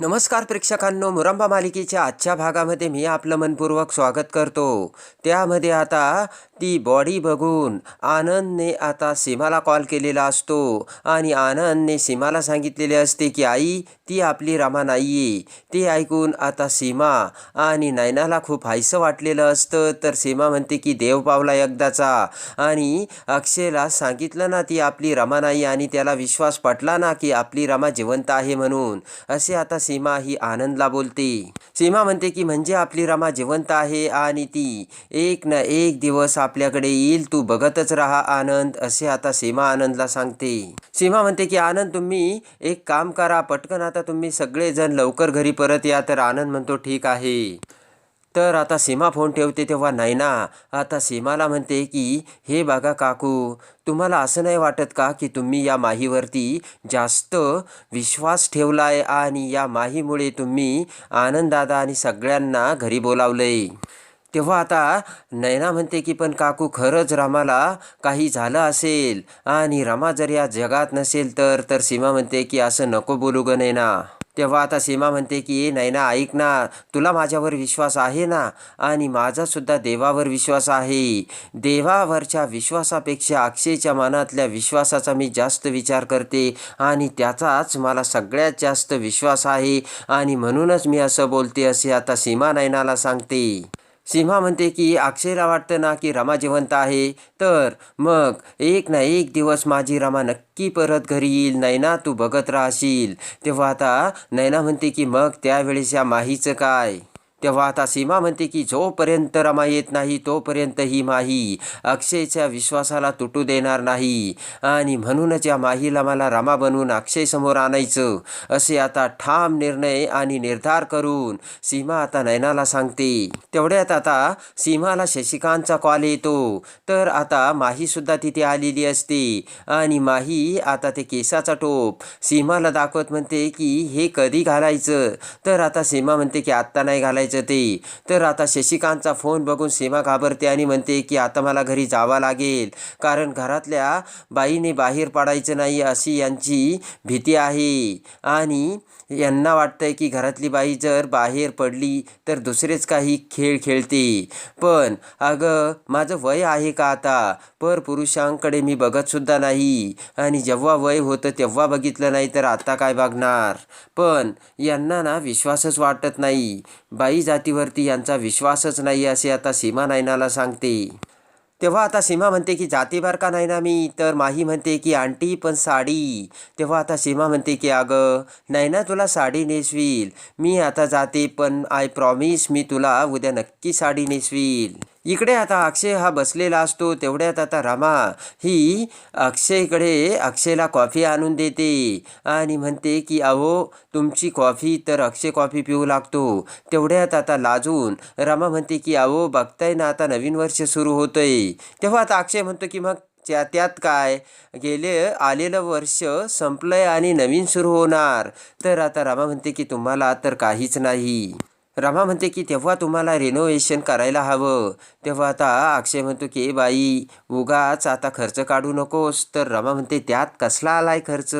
नमस्कार प्रेक्षकांनो मुरंबा मालिकेच्या आजच्या भागामध्ये मी आपलं मनपूर्वक स्वागत करतो. त्यामध्ये आता ती बॉडी बघून आनंदने आता सीमाला कॉल केलेला असतो आणि आनंदने सीमाला सांगितलेले असते की आई ती आपली रमा नाही आहे ते ऐकून आता सीमा आणि नैनाला खूप हायसं वाटलेलं असतं. तर सीमा म्हणते की देव पावला एकदाचा. आणि अक्षयला सांगितलं ना ती आपली रमा नाही आणि त्याला विश्वास पटला ना की आपली रमा जिवंत आहे म्हणून. असे आता सीमा ही आनंदला बोलते. सीमा म्हणते की म्हणजे आपली रमा जिवंत आहे आणि ती एक ना एक दिवस आपल्याकडे येईल. तू बघतच राहा आनंद असे आता सीमा आनंदला सांगते. सीमा म्हणते की आनंद तुम्ही एक काम करा. पटकन आता तुम्ही सगळेजण लवकर घरी परत या. तर आनंद म्हणतो ठीक आहे. तर आता सीमा फोन ठेवते तेव्हा नैना. आता सीमाला म्हणते की हे बघा काकू तुम्हाला असं नाही वाटत का की तुम्ही या माहीवरती जास्त विश्वास ठेवलाय आणि या माहीमुळे तुम्ही आनंददादा आणि सगळ्यांना घरी बोलावलंय? तेव्हा आता नैना म्हणते की पण काकू खरंच रामाला काही झालं असेल आणि रमा जर या जगात नसेल तर तर सीमा म्हणते की असं नको बोलू ग नैना. तेव्हा आता सीमा म्हणते की ए नैना ऐक ना तुला माझ्यावर विश्वास आहे ना? आणि माझासुद्धा देवावर विश्वास आहे. देवावरच्या विश्वासापेक्षा अक्षयच्या मनातल्या विश्वासाचा मी जास्त विचार करते आणि त्याचाच मला सगळ्यात जास्त विश्वास आहे. आणि म्हणूनच मी असं बोलते असे आता सीमा नैनाला सांगते. सीमा म्हणते की अक्षयला वाटतं ना की रमा जिवंत आहे. तर मग एक ना एक दिवस माझी रमा नक्की परत घरी येईल. नैना तू बघत राहशील. तेव्हा आता नैना म्हणते की मग त्यावेळेस या माहीचं काय? तेव्हा आता सीमा म्हणते की जोपर्यंत रमा येत नाही तोपर्यंत ही माही अक्षयच्या विश्वासाला तुटू देणार नाही. आणि म्हणूनच या माहीला मला रमा बनवून अक्षयसमोर आणायचं. असे आता ठाम निर्णय आणि निर्धार करून सीमा आता नयनाला सांगते. तेवढ्यात आता सीमाला शशिकांतचा कॉल येतो. तर आता माहीसुद्धा तिथे आलेली असते. आणि माही आता ते केसाचा टोप. सीमाला दाखवत म्हणते की हे कधी घालायचं? तर आता सीमा म्हणते की आत्ता नाही घालायचं. ते. तर आता शशिकांतचा फोन बघून सीमा घाबरते आणि म्हणते की आता मला घरी जावं लागेल. कारण घरातल्या बाईने बाहेर पडायचं नाही अशी यांची भीती आहे. आणि यांना वाटतंय की घरातली बाई जर बाहेर पडली तर दुसरेच काही खेळ खेळते. पण अगं माझं वय आहे का आता? पर पुरुषांकडे मी बघतसुद्धा नाही. आणि जेव्हा वय होतं तेव्हा बघितलं नाही तर आता काय बघणार? पण यांना ना विश्वासच वाटत नाही. बाई जातीवरती यांचा विश्वासच नाही असे आता सीमा नायनाला सांगते. तेव्हा आता सीमा म्हणते की जाते बार का नाही ना मी तर माही म्हणते की आंटी पण साडी तेव्हा आता सीमा म्हणते की अगं नाही ना तुला साडी नेसवील. मी आता जाते पण आय प्रॉमिस मी तुला उद्या नक्की साडी नेसवील. इकडे आता अक्षय हा बसलेला असतो तेवढ्यात आता रमा ही अक्षयकडे अक्षयला कॉफी आणून देते आणि म्हणते की अहो तुमची कॉफी तर अक्षय कॉफी पिऊ लागतो. तेवढ्यात आता लाजून रमा म्हणते की अहो बघताय ना आता नवीन वर्ष सुरू होतंय. तेव्हा आता अक्षय म्हणतो की मग त्या त्यात काय? गेले आलेलं वर्ष संपलंय आणि नवीन सुरू होणार. तर आता रमा म्हणते की तुम्हाला तर काहीच नाही. रामा म्हणते की तेव्हा तुम्हाला रिनोव्हेशन करायला हवं. तेव्हा आता अक्षय म्हणतो की "ए बाई उगाच आता खर्च काढू नकोस. तर रामा म्हणते त्यात कसला आलाय खर्च?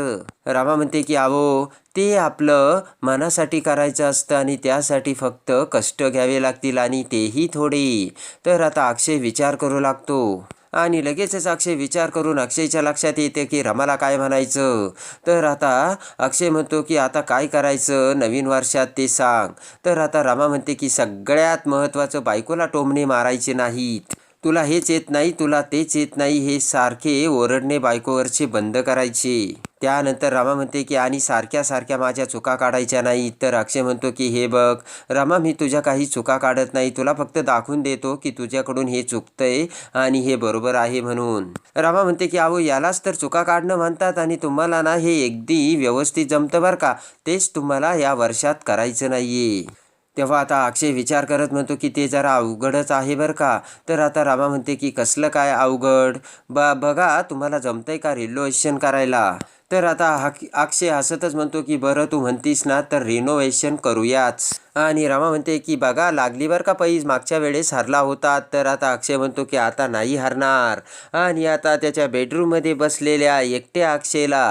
रामा म्हणते की अहो ते आपलं मनासाठी करायचं असतं आणि त्यासाठी फक्त कष्ट घ्यावे लागतील आणि तेही थोडे. तर आता अक्षय विचार करू लागतो. आणि लगेचच अक्षय विचार करून अक्षयच्या लक्षात येते की रमाला काय म्हणायचं? तर आता अक्षय म्हणतो की आता काय करायचं? नवीन वर्षात ते सांग. तर आता रमा म्हणते की सगळ्यात महत्त्वाचं बायकोला टोमणे मारायचे नाहीत. तुला हेच येत नाही तुला तेच येत नाही हे सारखे ओरडणे बायकोवरचे बंद करायचे. त्यानंतर रमा म्हणते की आणि सारख्या सारख्या माझ्या चुका काढायच्या नाही तर अक्षय म्हणतो की हे बघ रमा मी तुझ्या काही चुका काढत नाही. तुला फक्त दाखवून देतो की तुझ्याकडून हे चुकतंय आणि हे बरोबर आहे म्हणून. रमा म्हणते की अहो यालाच तर चुका काढणं म्हणतात आणि तुम्हाला ना हे अगदी व्यवस्थित जमतं बरं का. तेच तुम्हाला या वर्षात करायचं नाहीये. तेव्हा आता अक्षय विचार करत म्हणतो की ते जरा अवघडच आहे बरं का? तर आता रामा म्हणते की कसलं काय अवघड? बा बघा तुम्हाला जमतंय का रिलोएशन करायला? तर आता हा अक्षय हसतच म्हणतो की बरं तू म्हणतीस ना तर रिनोव्हेशन करूयाच. आणि रामा म्हणते की बघा लागली बरं का पैज मागच्या वेळेस हरला होता तर आता अक्षय म्हणतो की आता नाही हरणार. आणि आता त्याच्या बेडरूममध्ये बसलेल्या एकट्या अक्षयला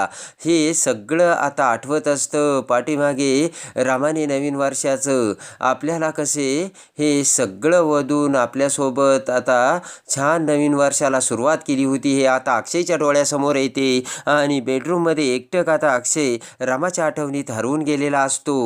हे सगळं आता आठवत असतं. पाठीमागे रामाने नवीन वर्षाचं आपल्याला कसे हे सगळं वधून आपल्यासोबत आता छान नवीन वर्षाला सुरुवात केली होती. हे आता अक्षयच्या डोळ्यासमोर येते. आणि बेडरूम मध्ये एकटक आता अक्षय रामाच्या आठवणीत हरवून गेलेला असतो.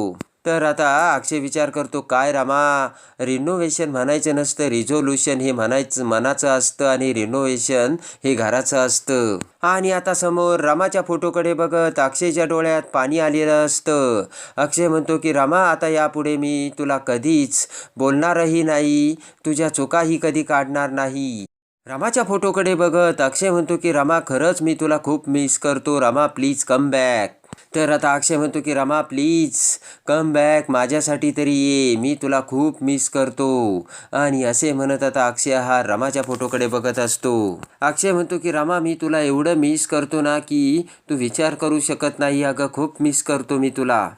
तर आता अक्षय विचार करतो काय रामा रिनोव्हेशन म्हणायचं नसतं. रिझोल्युशन हे म्हणायचं मनाचं असतं आणि रिनोव्हेशन हे घराचं असतं. आणि आता समोर रामाच्या फोटोकडे बघत अक्षयच्या डोळ्यात पाणी आलेलं असतं. अक्षय म्हणतो की रामा आता यापुढे मी तुला कधीच बोलणारही नाही. तुझ्या चुकाही कधी काढणार नाही. रामाच्या फोटोकडे बघत अक्षय म्हणतो की रमा खरंच मी तुला खूप मिस करतो. रमा प्लीज कम बॅक तर आता अक्षय म्हणतो की रमा प्लीज कम बॅक माझ्यासाठी तरी ये. मी तुला खूप मिस करतो. आणि असे म्हणत आता अक्षय हा रमाच्या फोटोकडे बघत असतो. अक्षय म्हणतो की रमा मी तुला एवढं मिस करतो ना की तू विचार करू शकत नाही. अगं खूप मिस करतो मी तुला.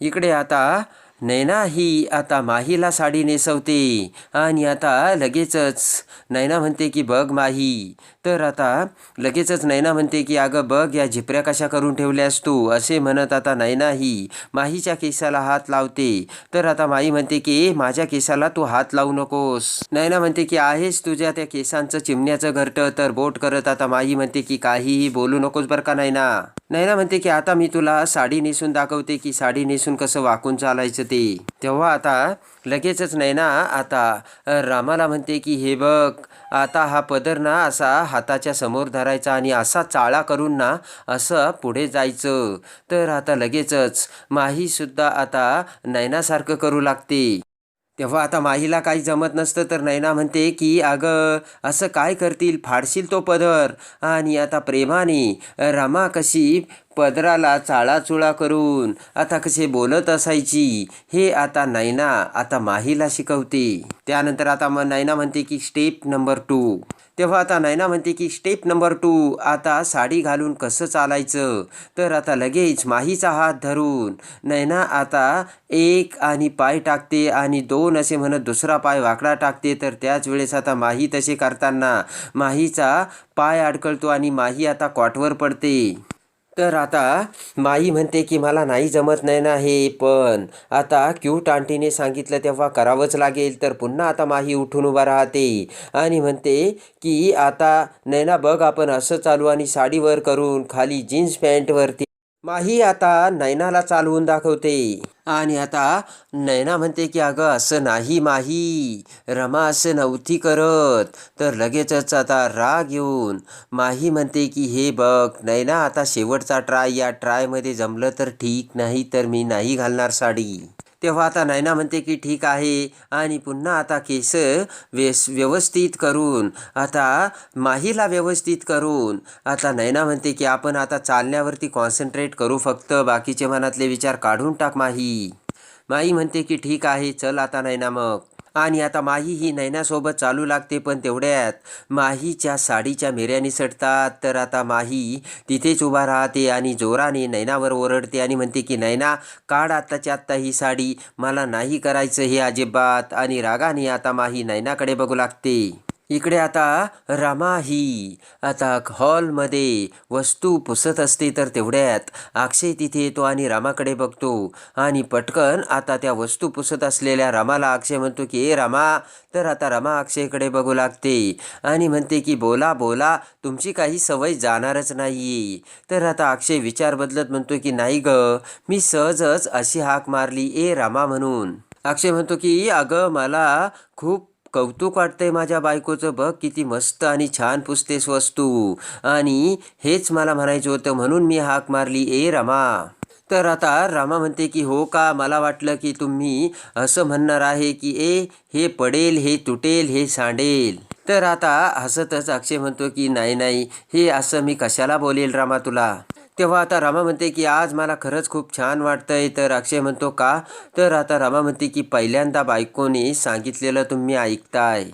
इकडे आता नैना ही आता माहीला साडी नेसवते आणि आता लगेचच नैना म्हणते की बघ माही. तर आता लगेचच नैना म्हणते की अगं बघ या झिपऱ्या कशा करून ठेवल्यास तू? असे म्हणत आता नैना ही माहीच्या केसाला हात लावते. तर आता माई म्हणते की माझ्या केसाला तू हात लावू नकोस. नैना म्हणते की आहेस तुझ्या त्या केसांचं चिमण्याचं घरटं. तर बोट करत आता माई म्हणते की काहीही बोलू नकोस बरं का नैना. नैना म्हणते की आता मी तुला साडी नेसून दाखवते की साडी नेसून कसं वाकून चालायचं ते तेव्हा आता लगेचच नैना आता रामाला म्हणते की हे बघ आता हा पदर ना असा हाताच्या समोर धरायचा आणि असा चाळा करून ना असं पुढे जायचं. तर आता लगेचच माहीसुद्धा आता नैनासारखं करू लागते. तेव्हा आता माहीला काही जमत नसतं तर नैना म्हणते की अगं असं काय करतील? फाडशील तो पदर. आणि आता प्रेमाने रमा कशी पदराला चाळाचुळा करून आता कसे बोलत असायची हे आता नैना आता माहीला शिकवते. त्यानंतर आता मग नैना म्हणते की स्टेप नंबर टू. तेव्हा आता नैना म्हणते की स्टेप नंबर टू आता साडी घालून कसं चालायचं? तर आता लगेच माहीचा हात धरून नैना आता एक आणि पाय टाकते आणि दोन असे म्हणत दुसरा पाय वाकडा टाकते. तर त्याच वेळेस आता माही तसे करताना माहीचा पाय अडकळतो आणि माही आता कॉटवर पडते. तर आता माई म्हणते की मला नाही जमत नाही ना हे पण आता क्यूट आंटीने सांगितलं तेव्हा करावंच लागेल तर पुन्हा आता माही उठून उभा राहते. आणि म्हणते की आता नैना बघ आपण असं चालू आणि साडीवर करून खाली जीन्स पॅन्टवरती माही आता नैनाला चालवून दाखवते. आणि आता नैना म्हणते की अगं असं नाही माही. रमा असं नव्हती करत. तर लगेचच आता राग येऊन माही म्हणते की हे बघ नैना आता शेवटचा ट्राय. या ट्रायमध्ये जमलं तर ठीक नाही तर मी नाही घालणार साडी. तेव्हा आता नैना म्हणते की ठीक आहे. आणि पुन्हा आता केस वेस व्यवस्थित करून आता माहीला व्यवस्थित करून आता नैना म्हणते की आपण आता चालण्यावरती कॉन्सन्ट्रेट करू फक्त बाकीचे मनातले विचार काढून टाक माही. माई म्हणते की ठीक आहे चल आता नैना मग. आणि आता माही ही नैनासोबत चालू लागते पण तेवढ्यात माहीच्या साडीच्या मिऱ्या निसटतात तर आता माही तिथेच उभा राहते आणि जोराने नैनावर ओरडते आणि म्हणते की नैना काढ आत्ताची आत्ता ही साडी. मला नाही करायचं हे अजिबात. आणि रागाने आता माही नैनाकडे बघू लागते. इकडे आता रमा ही. आता हॉलमध्ये वस्तू पुसत असते तर तेवढ्यात अक्षय तिथे येतो आणि रामाकडे बघतो. आणि पटकन आता त्या वस्तू पुसत असलेल्या रामाला अक्षय म्हणतो की ए रामा तर आता रमा अक्षयकडे बघू लागते. आणि म्हणते की बोला बोला तुमची काही सवय जाणारच नाही तर आता अक्षय विचार बदलत म्हणतो की नाही ग मी सहजच अशी हाक मारली ए रामा म्हणून. अक्षय म्हणतो की अगं मला खूप कौतुक वाटतंय माझ्या बायकोचं. बघ किती मस्त आणि छान पुसतेस वस्तू. आणि हेच मला म्हणायचं होतं म्हणून मी हाक मारली. ए रमा. तर आता रामा म्हणते की हो का? मला वाटलं की तुम्ही असं म्हणणार आहे की ए हे पडेल हे तुटेल हे सांडेल. तर आता हसतच अक्षय म्हणतो की नाही नाही हे असं मी कशाला बोलेल रामा तुला? तेव्हा आता रामा म्हणते की आज मला खरंच खूप छान वाटतंय. तर अक्षय म्हणतो का? तर आता रामा म्हणते की पहिल्यांदा बायकोने सांगितलेलं तुम्ही ऐकताय.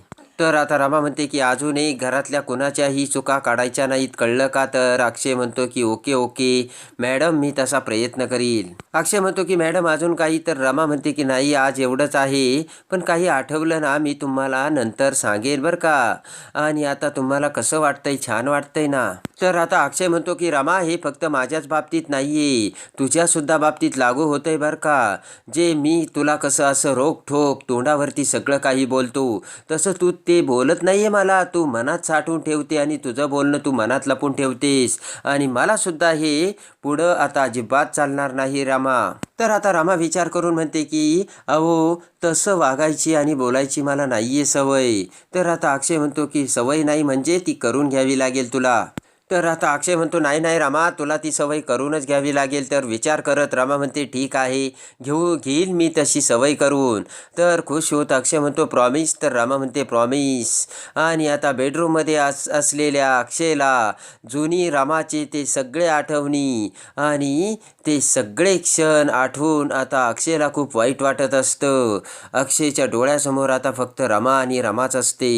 तर आता रमा म्हणते की अजूनही घरातल्या कोणाच्याही चुका काढायच्या नाहीत. कळलं का? तर अक्षय म्हणतो की ओके ओके मॅडम मी तसा प्रयत्न करील अक्षय म्हणतो की मॅडम अजून काही? तर रमा म्हणते की नाही आज एवढंच आहे पण काही आठवलं ना मी तुम्हाला नंतर सांगेन बरं का. आणि आता तुम्हाला कसं वाटतंय? छान वाटतंय ना? तर आता अक्षय म्हणतो की रमा हे फक्त माझ्याच बाबतीत नाही आहे तुझ्यासुद्धा बाबतीत लागू होतंय बरं का. जे मी तुला कसं असं रोक ठोक तोंडावरती सगळं काही बोलतो तसं तू ते बोलत नाहीये मला. तू मनात साठवून ठेवते आणि तुझं बोलणं तू मनात लपून ठेवतेस. आणि मला सुद्धा हे पुढं आता अजिबात चालणार नाही रामा. तर आता रामा विचार करून म्हणते की अहो तसं वागायची आणि बोलायची मला नाहीये सवय. तर आता अक्षय म्हणतो की सवय नाही म्हणजे ती करून घ्यावी लागेल तुला. तर आता अक्षय म्हणतो नाही नाही रामा तुला ती सवय करूनच घ्यावी लागेल. तर विचार करत रामा म्हणते ठीक आहे घेऊ घेईल मी तशी सवय करून. तर खुश होत अक्षय म्हणतो प्रॉमिस. तर रामा म्हणते प्रॉमिस. आणि आता बेडरूममध्ये अस असलेल्या अक्षयला जुनी रामाचे ते सगळे आठवणी आणि ते सगळे क्षण आठवून आता अक्षयला खूप वाईट वाटत असतं. अक्षयच्या डोळ्यासमोर आता फक्त रमा आणि रमाच असते.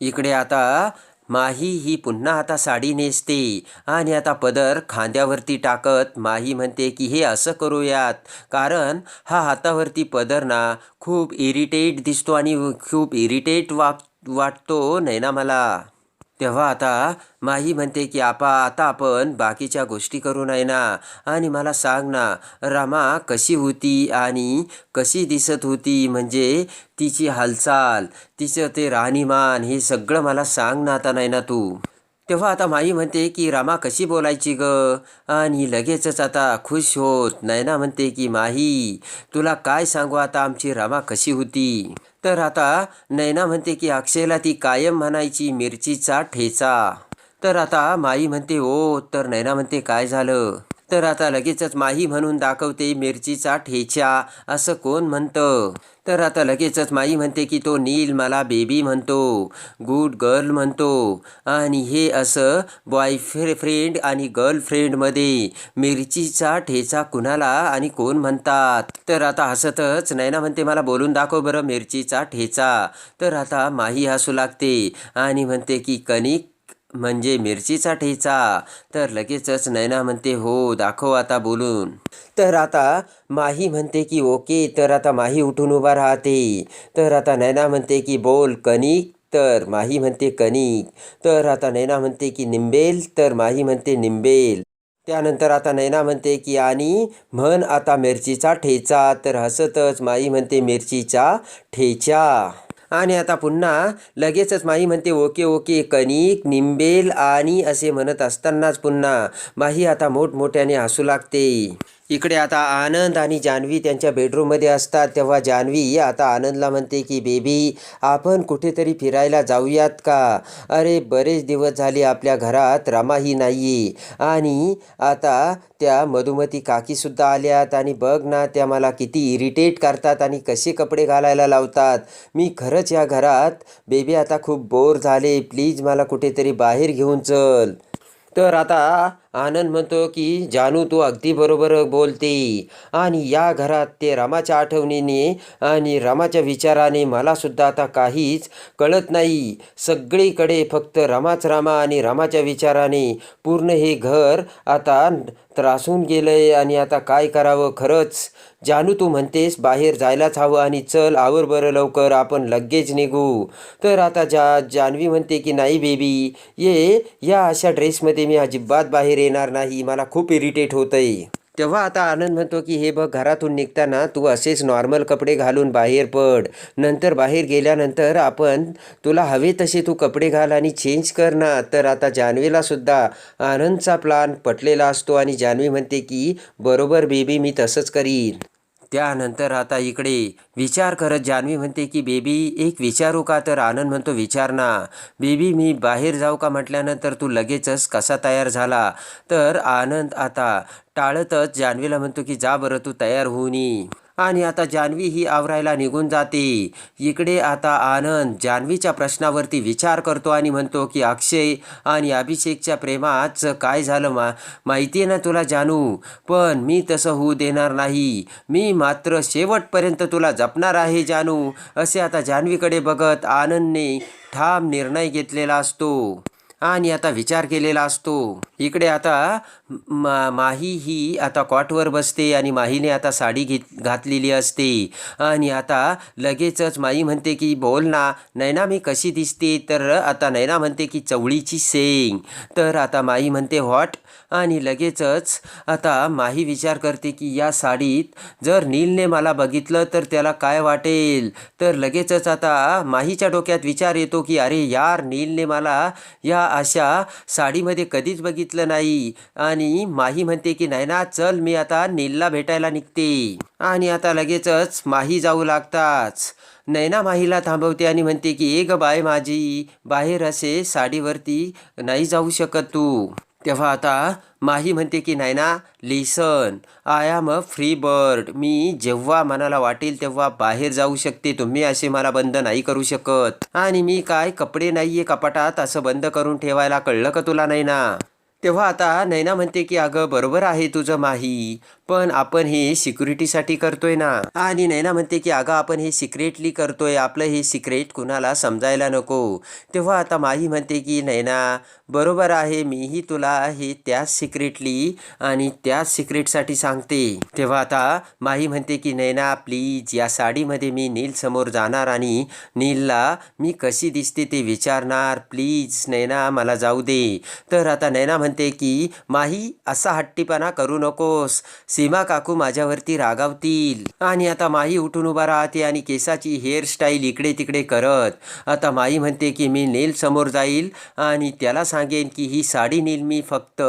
इकडे आता माही ही पुन्हा आता साडी नेसते. आणि आता पदर खांद्यावरती टाकत माही म्हणते की हे असं करूयात. कारण हा हातावरती पदर ना खूप इरिटेट दिसतो आणि खूप इरिटेट वाट वाटतो नाही ना मला? तेव्हा आता माही म्हणते की आपा आता आपण बाकीच्या गोष्टी करू नाही ना. आणि मला सांग ना रामा कशी होती आणि कशी दिसत होती? म्हणजे तिची हालचाल तिचं ते राहणीमान हे सगळं मला सांग ना आता नाही ना तू. तेव्हा आता माई म्हणते की रामा कशी बोलायची ग? आणि लगेचच आता खुश होत नैना म्हणते की माही तुला काय सांगू आता आमची रामा कशी होती? तर आता नैना म्हणते की अक्षयला ती कायम म्हणायची मिरचीचा ठेचा. तर आता माई म्हणते ओ तर नैना म्हणते काय झालं? तर आता लगेचच माही म्हणून दाखवते मिरचीचा ठेचा. असं कोण म्हणतं? तर आता लगेचच माई म्हणते की तो नील मला बेबी म्हणतो गुड गर्ल म्हणतो. आणि हे असं बॉयफ्रे फ्रेंड आणि गर्लफ्रेंडमध्ये मिरचीचा ठेचा कुणाला आणि कोण म्हणतात? तर आता हसतच नैना म्हणते मला बोलून दाखव बरं मिरचीचा ठेचा. तर आता माही हसू लागते आणि म्हणते की कणिक म्हणजे मिरचीचा ठेचा तर लगेचच नैना म्हणते हो दाखव आता बोलून. तर आता माही म्हणते की ओके. तर आता माही उठून उभा राहते. तर आता नैना म्हणते की बोल कणिक. तर माही म्हणते कणिक. तर आता नैना म्हणते की निंबेल. तर माही म्हणते निंबेल. त्यानंतर आता नैना म्हणते की आणि म्हण आता मिरचीचा ठेचा. तर हसतच माई म्हणते मिरचीचा ठेचा. आणि आता पुन्हा लगेचच माही म्हणते ओके ओके कणिक निंबेल आणि असे म्हणत असतानाच पुन्हा माही आता मोठमोठ्याने हसू लागते. इकडे आता आनंद आणि जान्हवी त्यांच्या बेडरूममध्ये असतात. तेव्हा जान्हवी आता आनंदला म्हणते की बेबी आपण कुठेतरी फिरायला जाऊयात का? अरे बरेच दिवस झाले आपल्या घरात रमाही नाही आणि आता त्या मधुमती काकीसुद्धा आल्यात. आणि बघ ना त्या मला किती इरिटेट करतात आणि कसे कपडे घालायला लावतात. मी खरंच या घरात बेबी आता खूप बोर झाले. प्लीज मला कुठेतरी बाहेर घेऊन चल. तर आता आनंद म्हणतो की जानू तू अगदी बरोबर बोलते. आणि या घरात ते रामाच्या आठवणीने आणि रामाच्या विचाराने मला सुद्धा आता काहीच कळत नाही. सगळीकडे फक्त रामाच रामा आणि रामाच्या विचाराने पूर्ण हे घर आता त्रासून गेलंय आणि आता काय करावं खरंच? जानू तू म्हणतेस बाहेर जायलाच हवं आणि चल आवर बरं लवकर आपण लगेच निघू. तर आता जा जान्हवी म्हणते की नाही बेबी ये या अशा ड्रेसमध्ये मी अजिबात बाहेर येणार नाही मला खूप इरिटेट होतंय. तेव्हा आता आनंद म्हणतो की हे बघ घरातून निघताना तू असेच नॉर्मल कपडे घालून बाहेर पड. नंतर बाहेर गेल्यानंतर आपण तुला हवे तसे तू कपडे घाल आणि चेंज कर ना. तर आता जान्हवीला सुद्धा आनंदचा प्लान पटलेला असतो आणि जान्हवी म्हणते की बरोबर बेबी मी तसंच करीन. त्यानंतर आता इकडे विचार करत जान्हवी म्हणते की बेबी एक विचारू का? तर आनंद म्हणतो विचार ना. बेबी मी बाहेर जाऊ का? म्हटल्यानंतर तू लगेचच कसा तयार झाला? तर आनंद आता टाळतच जान्हवीला म्हणतो की जा बरं तू तयार होऊन आणि आता जान्हवी ही आवरायला निघून जाते. इकडे आता आनंद जान्हवीच्या प्रश्नावरती विचार करतो आणि म्हणतो की अक्षय आणि अभिषेकच्या प्रेमाचं काय झालं मा? माहिती आहे ना तुला जानू? पण मी तसं होऊ देणार नाही. मी मात्र शेवटपर्यंत तुला जपणार आहे जानू. असे आता जान्हवीकडे बघत आनंदने ठाम निर्णय घेतलेला असतो आणि आता विचार केलेला असतो. इकडे आता मा माही ही आता कॉटवर बसते आणि माहीने आता साडी घेत घातलेली असते. आणि आता लगेचच माई म्हणते की बोल ना नैना मी कशी दिसते? तर आता नैना म्हणते की चवळीची सेंग तर आता माई म्हणते व्हॉट आणि लगेचच आता माही विचार करते की या साडीत जर नीलने मला बघितलं तर त्याला काय वाटेल? तर लगेचच आता माहीच्या डोक्यात विचार येतो की अरे यार नीलने मला या अशा साडीमध्ये कधीच बघितलं नाही. आणि माही म्हणते की नाही ना चल मी आता नीलला भेटायला निघते. आणि आता लगेचच माही जाऊ लागताच. नैना माहीला थांबवते आणि म्हणते की ए ग बाय माझी बाहेर असे साडीवरती नाही जाऊ शकत तू. तेव्हा आता माही म्हणते की नाही ना listen I am a free bird मी जेव्हा मनाला वाटेल तेव्हा बाहेर जाऊ शकते. तुम्ही असे मला बंद नाही करू शकत. आणि मी काय कपडे नाहीये कपाटात असं बंद करून ठेवायला कळलं का तुला नाही ना तेव्हा आता नैना म्हणते की अगं बरोबर आहे तुझं माही. पण आपण हे सिक्युरिटीसाठी करतोय ना. आणि नैना म्हणते की अगं आपण हे सिक्रेटली करतोय. आपलं हे सिक्रेट कुणाला समजायला नको. तेव्हा आता माही म्हणते की नैना बरोबर आहे. मीही तुला हे त्याच सिक्रेटली आणि त्याच सिक्रेटसाठी सांगते. तेव्हा आता माही म्हणते की नैना प्लीज या साडीमध्ये मी नील समोर जाणार आणि नीलला मी कशी दिसते ते विचारणार. प्लीज नैना मला जाऊ दे. तर आता नैना म्हणते की माही असा हट्टीपणा करू नकोस. सीमा काकू माझ्यावरती रागावतील. आणि आता माही उठून उभा राहते आणि केसाची हेअरस्टाईल इकडे तिकडे करत. आता माई म्हणते की मी नील समोर जाईल आणि त्याला सांगेन की ही साडी नील मी फक्त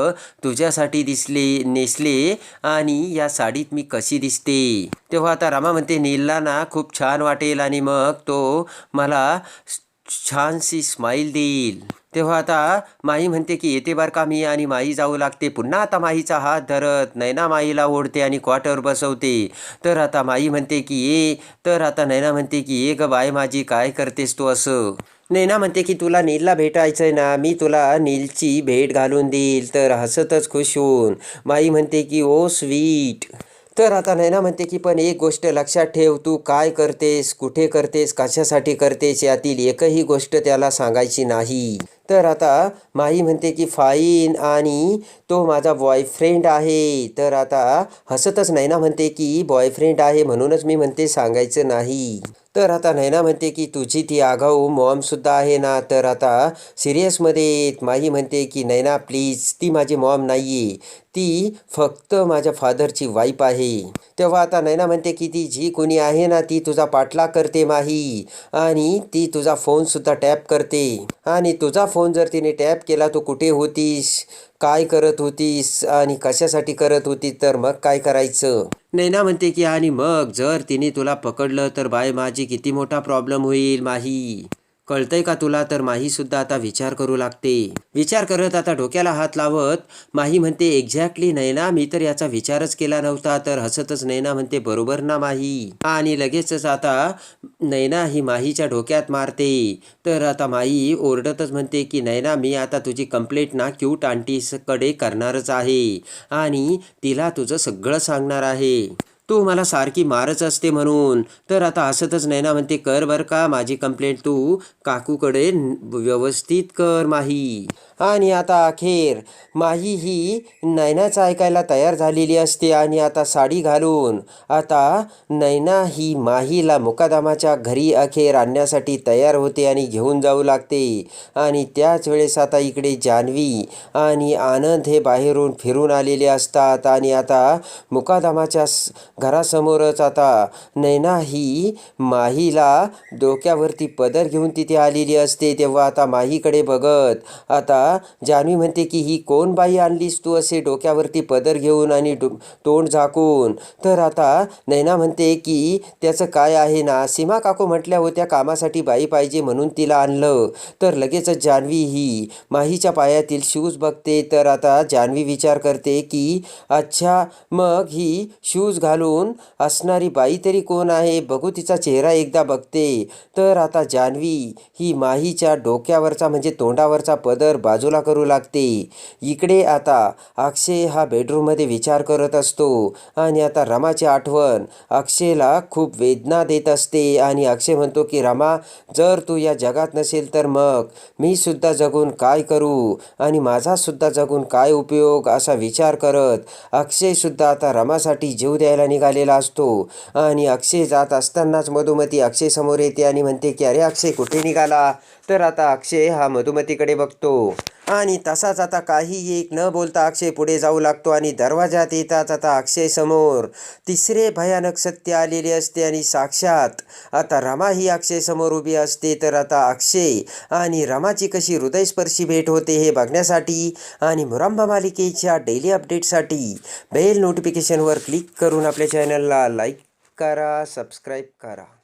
तुझ्यासाठी दिसले नेसले आणि या साडीत मी कशी दिसते. तेव्हा आता रमा म्हणते नीलला ना खूप छान वाटेल आणि मग तो मला छानशी स्माईल देईल. तेव्हा आता माई म्हणते की येते बार का मी आणि माई जाऊ लागते. पुन्हा आता माईचा हात धरत नैना माईला ओढते आणि क्वार्टर बसवते. तर आता माई म्हणते की ये. तर आता नैना म्हणते की ये ग बाय माझी काय करतेस तू असं? नैना म्हणते की तुला नीलला भेटायचं आहे ना मी तुला नीलची भेट घालून देईल. तर हसतच खुश होऊन माई म्हणते की ओ स्वीट. तर आता नैना म्हणते की पण एक गोष्ट लक्षात ठेव तू काय करतेस कुठे करतेस कशासाठी करतेस यातील एकही गोष्ट त्याला सांगायची नाही. तर आता माई म्हणते की फाईन आणि तो माझा बॉयफ्रेंड आहे. तर आता हसतच नैना म्हणते की बॉयफ्रेंड आहे म्हणूनच मी म्हणते सांगायचं नाही. तर आता नैना म्हणते की तुझी ती आगाऊ मॉमसुद्धा आहे ना. तर आता सिरियसमध्ये माही म्हणते की नैना प्लीज ती माझी मॉम नाही आहे ती फक्त माझ्या फादरची वाईफ आहे. तेव्हा आता नैना म्हणते की ती जी कोणी आहे ना ती तुझा पाठलाग करते माही आणि ती तुझा फोनसुद्धा टॅप करते आणि तुझा फोन जर तिने टॅप केला तो कुठे होतीस? काय करत होतीस? आणि कशासाठी करत होती? तर मग काय करायचं? नैना म्हणते की आणि मग जर तिने तुला पकडलं तर बाय माझी किती मोठा प्रॉब्लेम होईल माही. कळतंय का तुला? तर माही सुद्धा आता विचार करू लागते. विचार करत आता डोक्याला हात लावत माही म्हणते एक्झॅक्टली नैना मी तर याचा विचारच केला नव्हता तर हसतच नैना म्हणते बरोबर ना माही? आणि लगेचच आता नैना ही माहीच्या डोक्यात मारते. तर आता माई ओरडतच म्हणते की नैना मी आता तुझी कंप्लेंट ना क्यूट आंटीकडे करणारच आहे आणि तिला तुझं सगळं सांगणार आहे. तू मला सारखी मारच असते म्हणून. तर आता हसतच नैना म्हणते कर बर का माझी कंप्लेंट तू. काकूकडे व्यवस्थित कर माही. आणि आता अखेर माही ही नैनाचं ऐकायला तयार झालेली असते आणि आता साडी घालून आता नैना ही माहीला मुकादामाच्या घरी अखेर आणण्यासाठी तयार होते आणि घेऊन जाऊ लागते. आणि त्याच वेळेस आता इकडे जान्हवी आणि आनंद हे बाहेरून फिरून आलेले असतात आणि आता मुकादामाच्या घरासमोरच आता नैना ही माहीला डोक्यावरती पदर घेऊन तिथे आलेली असते. तेव्हा आता माहीकडे बघत आता जान्हवी म्हणते की ही कोण बाई आणलीस तू असे डोक्यावरती पदर घेऊन आणि डो तोंड झाकून? तर आता नैना म्हणते की त्याचं काय आहे ना सीमा काकू म्हटल्या होत्या कामासाठी बाई पाहिजे म्हणून तिला आणलं. तर लगेचच जान्हवी ही माहीच्या पायातील शूज बघते. तर आता जान्हवी विचार करते की अच्छा मग ही शूज घालून असणारी बाई तरी कोण आहे? बघू तिचा चेहरा एकदा बघते. तर आता जान्हवी ही माहीच्या डोक्यावरचा म्हणजे तोंडावरचा पदर बाजूला करू लागते. इकडे आता अक्षय हा बेडरूममध्ये विचार करत असतो आणि आता रमाची आठवण. अक्षयला खूप वेदना देत असते आणि अक्षय म्हणतो की रमा जर तू या जगात नसेल तर मग मी सुद्धा जगून काय करू? आणि माझासुद्धा जगून काय उपयोग? असा विचार करत अक्षयसुद्धा आता रमासाठी जीव द्यायला निघालेला असतो. आणि अक्षय जात असतानाच मधुमती अक्षय समोर येते आणि म्हणते की अरे अक्षय कुठे निघाला? तर आता अक्षय हा मधुमतीकडे बघतो. आणि तसाच आता काही एक न बोलता अक्षय पुढे जाऊ लागतो आणि दरवाजात येताच आता अक्षय समोर. तिसरे भयानक सत्य आलेले असते आणि साक्षात आता रमा ही अक्षय समोर उभी असते तर आता अक्षय आणि रमाची कशी हृदयस्पर्शी भेट होते हे बघण्यासाठी आणि मुरंबा मालिकेच्या डेली अपडेटसाठी बेल नोटिफिकेशनवर क्लिक करून आपल्या चॅनलला लाईक करा सबस्क्राईब करा.